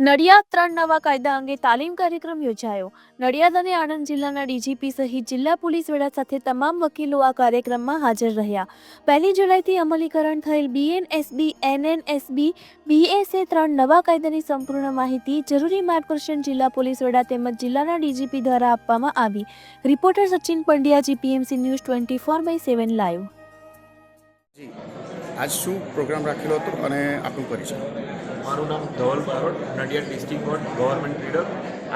Nadiad ત્રણ નવા કાયદા અંગે તાલીમ કાર્યક્રમ યોજાયો. નડિયાદ અને આણંદ જિલ્લાના ડીજીપી સહિત જિલ્લા પોલીસ વડા સાથે તમામ વકીલો આ કાર્યક્રમમાં હાજર રહ્યા. પહેલી જુલાઈથી અમલીકરણ થયેલ બીએનએસબી એનએનએસબી બીએસએ ત્રણ નવા કાયદાની સંપૂર્ણ માહિતી જરૂરી માર્ગદર્શન જિલ્લા પોલીસ વડા તેમજ જિલ્લાના ડીજીપી દ્વારા આપવામાં આવી. Reporter Sachin Pandya GPMC news twenty four by seven live આજ શું પ્રોગ્રામ રાખેલો હતો અને આપનું પરિચય? મારું નામ Dhaval Barot Nadiad district board government leader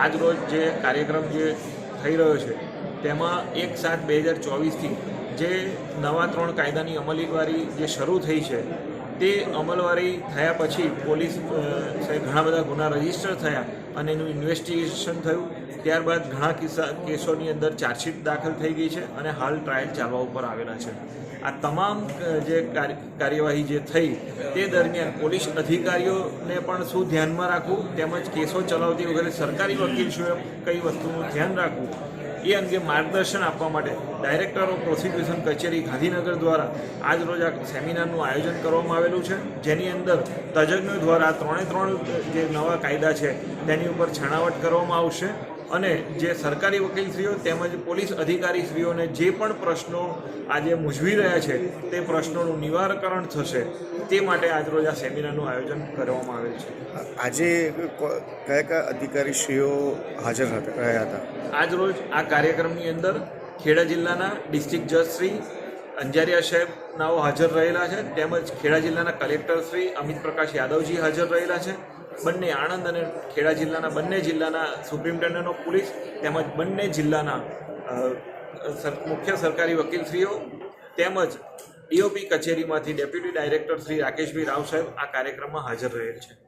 આજ રોજ જે કાર્યક્રમ જે થઈ રહ્યો છે, તેમાં એક સાત બે હજાર ચોવીસથી જે નવા ત્રણ કાયદાની અમલીવારી જે શરૂ થઈ છે તે અમલવારી થયા પછી પોલીસ ઘણા બધા ગુના રજિસ્ટર થયા અને એનું ઇન્વેસ્ટિગેશન થયું. ત્યારબાદ ઘણા કિસ્સા, કેસોની અંદર ચાર્જશીટ દાખલ થઈ ગઈ છે અને હાલ ટ્રાયલ ચાલવા ઉપર આવેલા છે. આ તમામ જે કાર્ય- કાર્યવાહી જે થઈ તે દરમિયાન પોલીસ અધિકારીઓને પણ શું ધ્યાનમાં રાખવું તેમજ કેસો ચલાવતી વગેરે સરકારી વકીલશ્રીઓએ કઈ વસ્તુનું ધ્યાન રાખવું એ અંગે માર્ગદર્શન આપવા માટે ડાયરેક્ટર ઓફ પ્રોસિક્યુશન કચેરી ગાંધીનગર દ્વારા આજ રોજ આ સેમિનારનું આયોજન કરવામાં આવેલું છે. જેની અંદર તજજ્ઞો દ્વારા ત્રણે ત્રણ જે નવા કાયદા છે, તેની ઉપર છણાવટ કરવામાં આવશે. અને જે સરકારી વકીલશ્રીઓ તેમજ પોલીસ અધિકારીશ્રીઓને જે પણ પ્રશ્નો આજે મૂંઝવી રહ્યા છે તે પ્રશ્નોનું નિવારકરણ થશે તે માટે આજરોજ આ સેમિનારનું આયોજન કરવામાં આવેલ છે. આજે કયા કયા અધિકારીશ્રીઓ હાજર રહ્યા હતા? આજ રોજ આ કાર્યક્રમની અંદર ખેડા જિલ્લાના ડિસ્ટ્રિક્ટ જજશ્રી અંજારિયા સાહેબનાઓ હાજર રહેલા છે તેમજ ખેડા જિલ્લાના કલેક્ટર શ્રી અમિત પ્રકાશ યાદવજી હાજર રહેલા છે બંને આણંદ અને ખેડા જિલ્લાના બંને જિલ્લાના સુપ્રિન્ટેન્ડન્ટ ઓફ પોલીસ તેમજ બંને જિલ્લાના મુખ્ય સરકારી વકીલશ્રીઓ તેમજ ડીઓપી કચેરીમાંથી ડેપ્યુટી ડાયરેક્ટર શ્રી રાકેશભાઈ રાવ સાહેબ આ કાર્યક્રમમાં હાજર રહેલ છે.